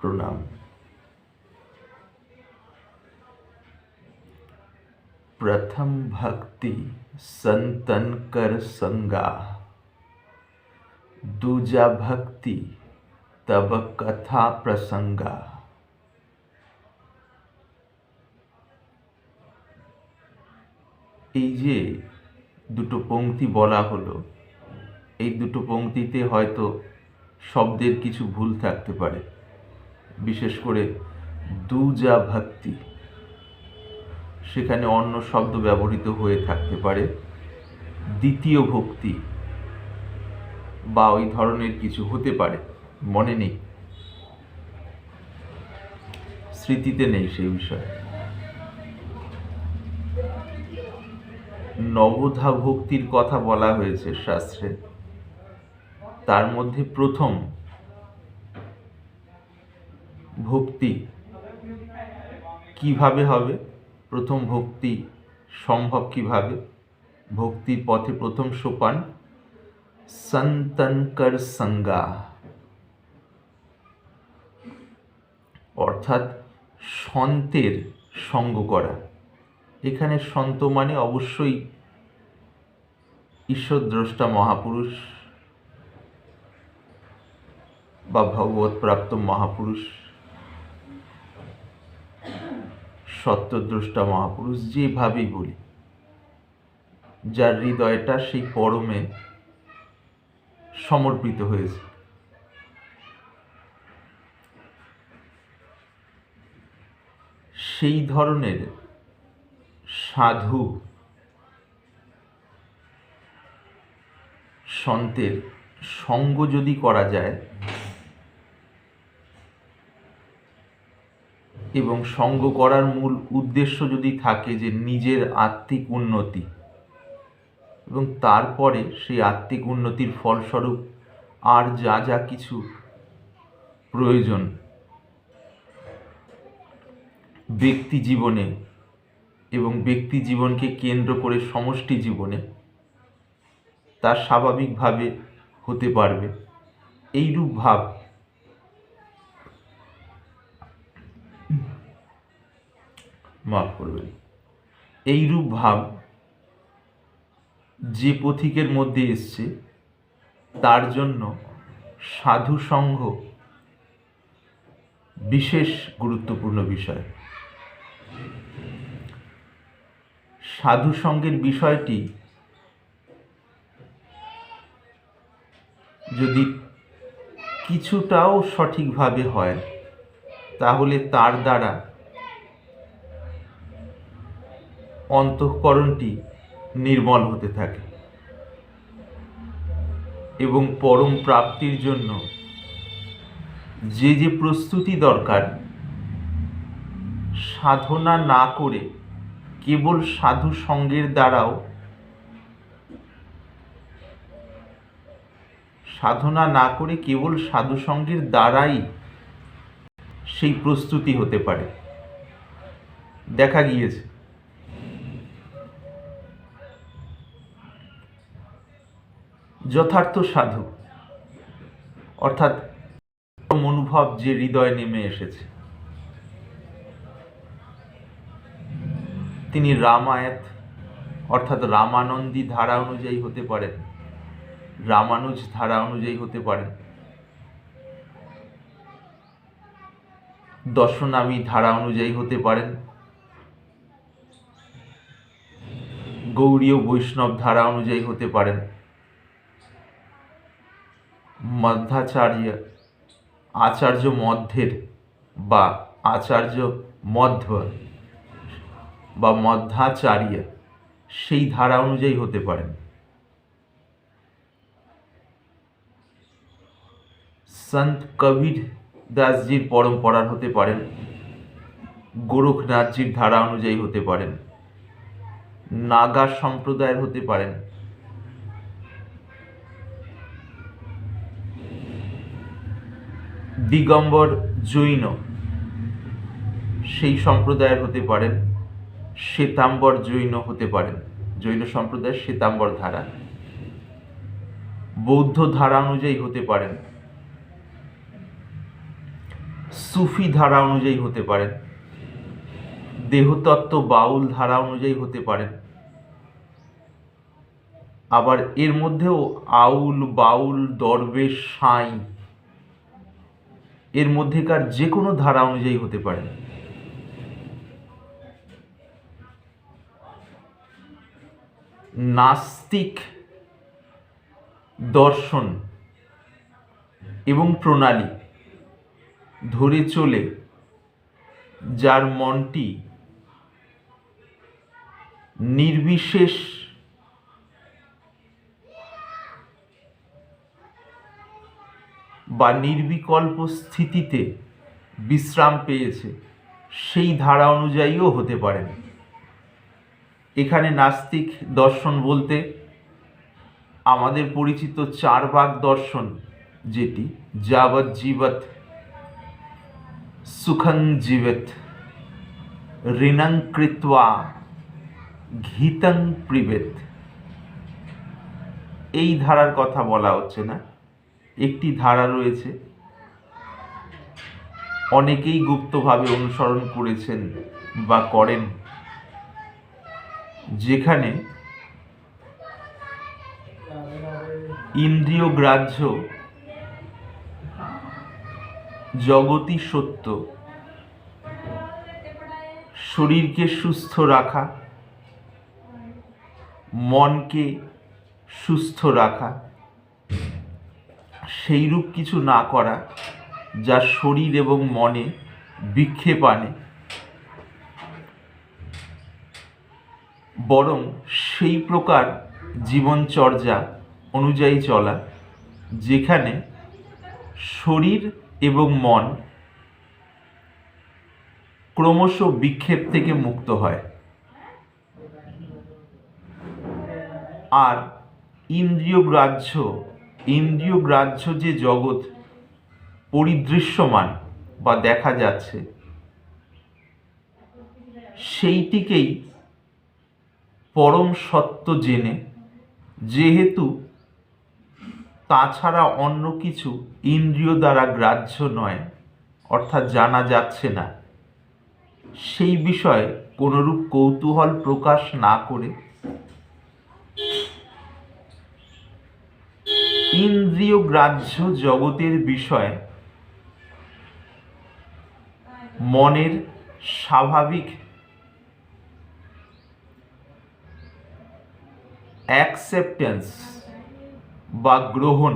प्रणाम प्रथम भक्ति संतन कर संगा दूजा भक्ति तब कथा प्रसंगा এই যে দুটো পংক্তি বলা হলো এই দুটো পংক্তিতে হয়তো শব্দের কিছু ভুল থাকতে পারে বিশেষ করে দুজা ভক্তি। সেখানে অন্য শব্দ ব্যবহৃত হয়ে থাকতে পারে। দ্বিতীয় ভক্তি বা ওই ধরনের কিছু হতে পারে। মনে নেই। স্মৃতিতে নেই সেই বিষয়ে। নবধা ভক্তির কথা বলা হয়েছে শাস্ত্রে। তার মধ্যে প্রথম ভক্তি। কীভাবে হবে? প্রথম ভক্তি সম্ভব কীভাবে? ভক্তির পথে প্রথম সোপান। সন্তনকর সঙ্গা। অর্থাৎ সন্তের সঙ্গ করা। এখানে সন্ত মানে অবশ্যই ঈশ্বরদ্রষ্টা মহাপুরুষ বা ভগবত প্রাপ্ত মহাপুরুষ। সত্যদ্রষ্টা মহাপুরুষ যেভাবেই বলি, যার হৃদয়টা সেই পরমে সমর্পিত হয়েছে। সেই ধরনের সাধু সন্তের সঙ্গ যদি করা যায় এবং সঙ্গ করার মূল উদ্দেশ্য যদি থাকে যে নিজের আত্মিক উন্নতি এবং তারপরে সেই আত্মিক উন্নতির ফলস্বরূপ আর যা যা কিছু প্রয়োজন ব্যক্তি জীবনে এবং ব্যক্তি জীবনকে কেন্দ্র করে সমষ্টি জীবনে তা স্বাভাবিকভাবে হতে পারবে। এইরূপ ভাব মাফ করবেন। এইরূপ ভাব যে পথিকের মধ্যে এসছে, তার জন্য সাধু সঙ্ঘ বিশেষ গুরুত্বপূর্ণ বিষয়। সাধু সঙ্গের বিষয়টি যদি কিছুটাও সঠিকভাবে হয়, তাহলে তার দ্বারা অন্তঃকরণটি নির্মল হতে থাকে এবং পরম প্রাপ্তির জন্য যে যে প্রস্তুতি দরকার, সাধনা না করে কেবল সাধু সঙ্গের দ্বারাও সাধনা না করে কেবল সাধু সঙ্গের দ্বারাই সেই প্রস্তুতি হতে পারে। দেখা গিয়েছে। যথার্থ সাধু। অর্থাৎ অনুভব যে হৃদয় নেমে এসেছে। তিনি রামায়ত, অর্থাৎ রামানন্দী ধারা অনুযায়ী হতে পারেন। রামানুজ ধারা অনুযায়ী হতে পারেন। দর্শনামী ধারা অনুযায়ী হতে পারেন। গৌড়ীয় বৈষ্ণব ধারা অনুযায়ী হতে পারেন। মধ্যাচার্য, আচার্য মধ্যের বা আচার্য মধ্য বা মধ্যাচার্য, সেই ধারা অনুযায়ী হতে পারেন। সন্ত কবির দাসজির পরম্পরার হতে পারেন। গোরখনাথজির ধারা অনুযায়ী হতে পারেন। নাগা সম্প্রদায়ের হতে পারেন। দিগম্বর জৈন। সেই সম্প্রদায়ের হতে পারেন শ্বেতাম্বর জৈন হতে পারেন। জৈন সম্প্রদায়ের শ্বেতাম্বর ধারা। বৌদ্ধ ধারা অনুযায়ী হতে পারেন। সুফি ধারা অনুযায়ী হতে পারেন। দেহতত্ত্ব বাউল ধারা অনুযায়ী হতে পারেন। আবার এর মধ্যেও আউল, বাউল, দরবেশ, সাঁই এর মধ্যেকার যে কোনো ধারা অনুযায়ী হতে পারে। নাস্তিক দর্শন এবং প্রণালী ধরে চলে যার মনটি নির্বিশেষ বা নির্বিকল্প স্থিতিতে বিশ্রাম পেয়েছে, সেই ধারা অনুযায়ীও হতে পারেন এখানে নাস্তিক দর্শন বলতে আমাদের পরিচিত চারবাক দর্শন, যেটি যাবৎ জীবত সুখং ঋণং ঘিতং প্রিবেত এই ধারার কথা বলা হচ্ছে না। একটি ধারা রয়েছে। অনেকেই গুপ্তভাবে অনুসরণ করেছেন বা করেন। যেখানে ইন্দ্রিয় গ্রাহ্য জগতি সত্য, শরীরকে সুস্থ রাখা, মনকে সুস্থ রাখা। সেইরূপ কিছু না করা যা শরীর এবং মনে বিক্ষেপ আনে। বরং সেই প্রকার জীবনচর্যা অনুযায়ী চলা, যেখানে শরীর এবং মন ক্রমশ বিক্ষেপ থেকে মুক্ত হয়। আর ইন্দ্রিয় গ্রাহ্য ইন্দ্রিয় গ্রাহ্য যে জগৎ পরিদৃশ্যমান বা দেখা যাচ্ছে, সেইটিকেই পরম সত্য জেনে, যেহেতু তাছাড়া অন্য কিছু ইন্দ্রিয় দ্বারা গ্রাহ্য নয়, অর্থাৎ জানা যাচ্ছে না। সেই বিষয়ে কোনরূপ কৌতূহল প্রকাশ না করে ইন্দ্রিয় গ্রাহ্য জগতের বিষয়ে মনের স্বাভাবিক অ্যাকসেপ্টেন্স বা গ্রহণ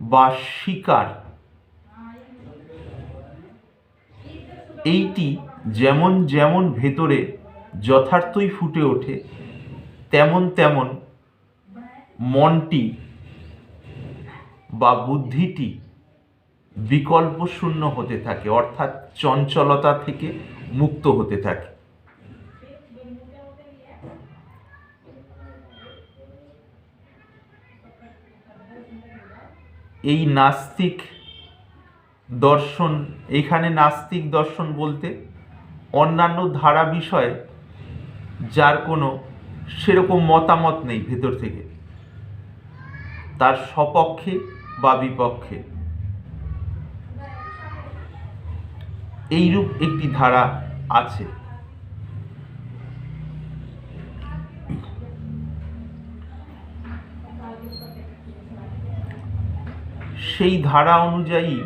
বা স্বীকার। এইটি যেমন যেমন ভেতরে যথার্থই ফুটে ওঠে তেমন তেমন মনটি বা বুদ্ধিটি বিকল্প শূন্য হতে থাকে, অর্থাৎ চঞ্চলতা থেকে মুক্ত হতে থাকে। এই নাস্তিক দর্শন, এখানে নাস্তিক দর্শন বলতে অন্যান্য ধারা বিষয়ে যার কোনো সেরকম মতামত নেই ভেতর থেকে। তার সপক্ষে বা বিপক্ষে। এইরূপ একটি ধারা আছে। সেই ধারা অনুযায়ী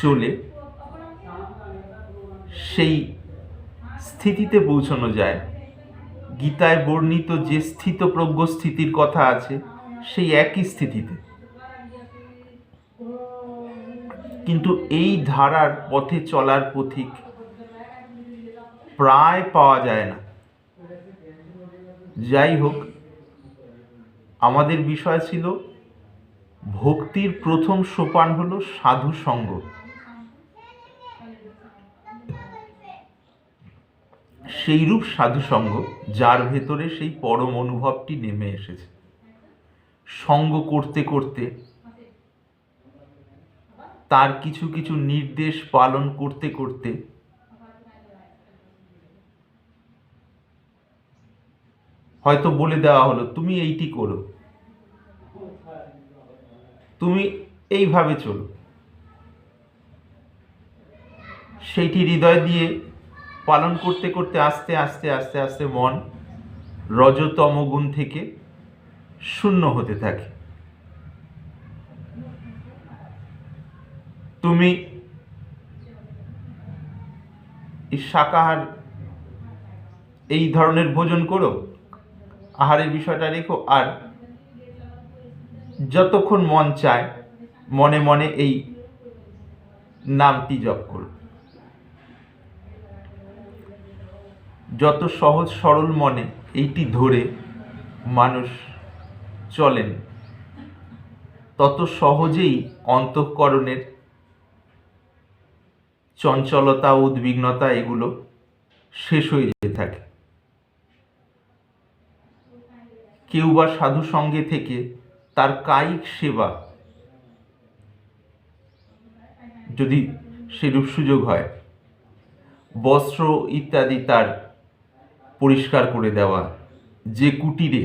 চলে সেই স্থিতিতে পৌঁছানো যায়। গীতায় বর্ণিত যে স্থিতপ্রজ্ঞ স্থিতির কথা আছে, সেই একই স্থিতিতে। কিন্তু এই ধারার পথে চলার পথিক প্রায় পাওয়া যায় না। যাই হোক, আমাদের বিষয় ছিল, ভক্তির প্রথম সোপান হলো সাধু সঙ্গ সেইরূপ সাধু সঙ্গ যার ভেতরে সেই পরম অনুভবটি নেমে এসেছে। সঙ্গ করতে করতে তার কিছু কিছু নির্দেশ পালন করতে করতে হয়তো বলে দেওয়া হলো, তুমি এইটি করো। তুমি এইভাবে চলো। সেইটি হৃদয় দিয়ে পালন করতে করতে আস্তে আস্তে আস্তে আস্তে মন রজতম গুণ থেকে শূন্য হতে থাকে। তুমি এই শাকাহার এই ধরনের ভোজন করো, আহারের বিষয়টা রেখো, আর যতক্ষণ মন চায়, মনে মনে এই নামটি জপ করো। যত সহজ সরল মনে এইটি ধরে মানুষ চলেন, তত সহজেই অন্তঃকরণের চঞ্চলতা, উদ্বিগ্নতা এগুলো শেষ হয়ে যেতে থাকে। কেউ বা সাধু সঙ্গে থেকে তার কায়িক সেবা যদি সেরূপ সুযোগ হয়, বস্ত্র ইত্যাদি তার পরিষ্কার করে দেওয়া। যে কুটিরে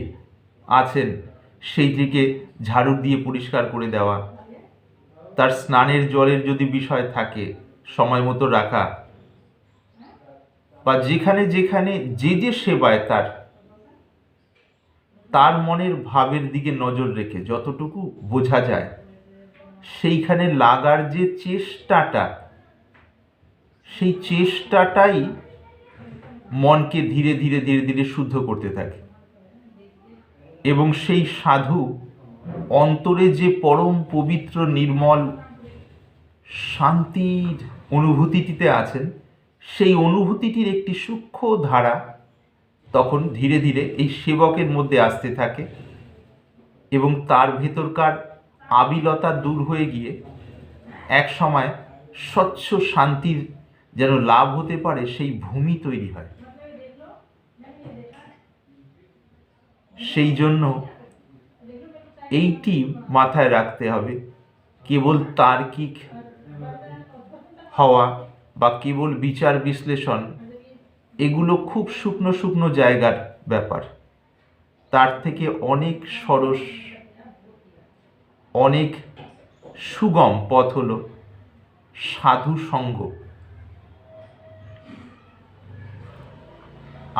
আছেন, সেইটিকে ঝাড়ু দিয়ে পরিষ্কার করে দেওয়া। তার স্নানের জলের যদি বিষয় থাকে, সময় মতো রাখা। বা যেখানে যেখানে যে যে সেবায় তার তার মনের ভাবের দিকে নজর রেখে যতটুকু বোঝা যায়, সেইখানে লাগার যে চেষ্টাটা, সেই চেষ্টাটাই মনকে ধীরে ধীরে ধীরে ধীরে শুদ্ধ করতে থাকে। এবং সেই সাধু অন্তরে যে পরম পবিত্র, নির্মল, শান্তির অনুভূতিটিতে আছেন, সেই অনুভূতিটির একটি সূক্ষ্ম ধারা তখন ধীরে ধীরে এই সেবকের মধ্যে আসতে থাকে এবং তার ভেতরকার আবিলতা দূর হয়ে গিয়ে এক সময় স্বচ্ছ শান্তির যেন লাভ হতে পারে, সেই ভূমি তৈরি হয়। সেই জন্য এইটি মাথায় রাখতে হবে। কেবল তার্কিক হওয়া বা কেবল বিচার বিশ্লেষণ, এগুলো খুব শুকনো শুকনো জায়গার ব্যাপার। তার থেকে অনেক সরস, অনেক সুগম পথ হল সাধু সঙ্গ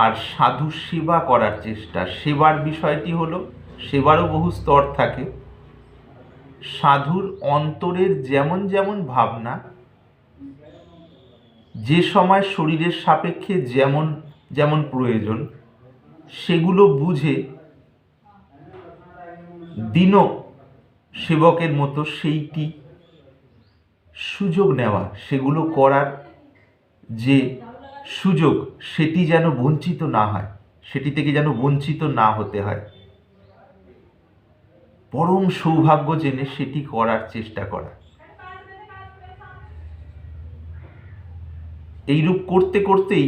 আর সাধু সেবা করার চেষ্টা। সেবার বিষয়টি হলো, সেবারও বহু স্তর থাকে। সাধুর অন্তরের যেমন যেমন ভাবনা, যে সময় শরীরের সাপেক্ষে যেমন যেমন প্রয়োজন, সেগুলো বুঝে দিনও সেবকের মতো সেইটি সুযোগ নেওয়া, সেগুলো করার যে সুযোগ সেটি যেন বঞ্চিত না হয়, সেটি থেকে যেন বঞ্চিত না হতে হয়। পরম সৌভাগ্য জেনে সেটি করার চেষ্টা করা। এইরূপ করতে করতেই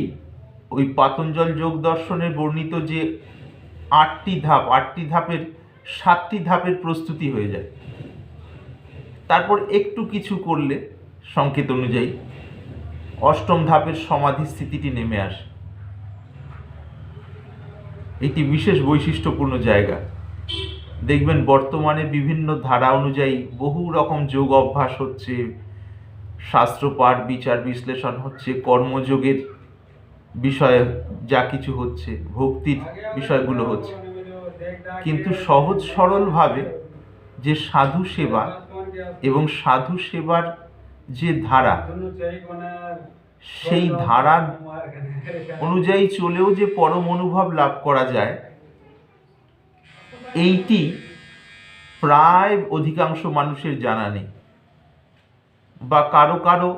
ওই পাতঞ্জল যোগ দর্শনের বর্ণিত যে আটটি ধাপ, আটটি ধাপের, সাতটি ধাপের প্রস্তুতি হয়ে যায়। তারপর একটু কিছু করলে সংকেত অনুযায়ী অষ্টম ধাপের সমাধি স্থিতিটি নেমে আসে। এটি বিশেষ বৈশিষ্ট্যপূর্ণ জায়গা। দেখবেন বর্তমানে বিভিন্ন ধারা অনুযায়ী বহু রকম যোগ অভ্যাস হচ্ছে শাস্ত্রপাঠ বিচার, বিশ্লেষণ হচ্ছে, কর্মযোগের বিষয়ে যা কিছু হচ্ছে, ভক্তির বিষয়গুলো হচ্ছে। কিন্তু সহজ সরলভাবে যে সাধু সেবা এবং সাধু সেবার যে ধারা, সেই ধারা অনুযায়ী চলেও যে পরম অনুভব লাভ করা যায়, এইটি প্রায় অধিকাংশ মানুষের জানা নেই বা কারও কারও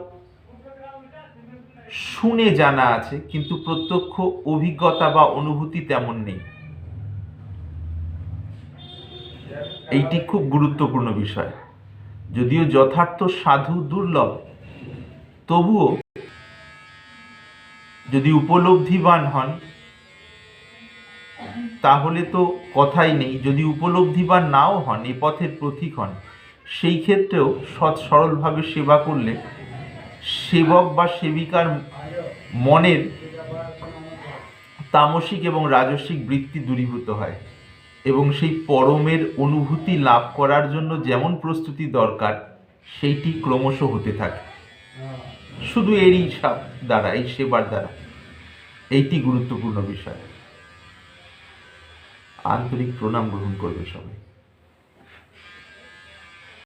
শুনে জানা আছে, কিন্তু প্রত্যক্ষ অভিজ্ঞতা বা অনুভূতি তেমন নেই। এইটি খুব গুরুত্বপূর্ণ বিষয়। যদিও যথার্থ সাধু দুর্লভ, তবুও যদি উপলব্ধিবান হন, তাহলে তো কথাই নেই। যদি উপলব্ধিবান নাও হন, এ পথের প্রতীক হন, সেই ক্ষেত্রেও সৎ সরলভাবে সেবা করলে সেবক বা সেবিকার মনের তামসিক এবং রাজসিক বৃত্তি দূরীভূত হয়। এবং সেই পরমের অনুভূতি লাভ করার জন্য যেমন প্রস্তুতি দরকার, সেইটি ক্রমশ হতে থাকে। শুধু এরই সাপ দ্বারা, এই সেবার দ্বারা। এইটি গুরুত্বপূর্ণ বিষয়। আন্তরিক প্রণাম গ্রহণ করবে সবাই।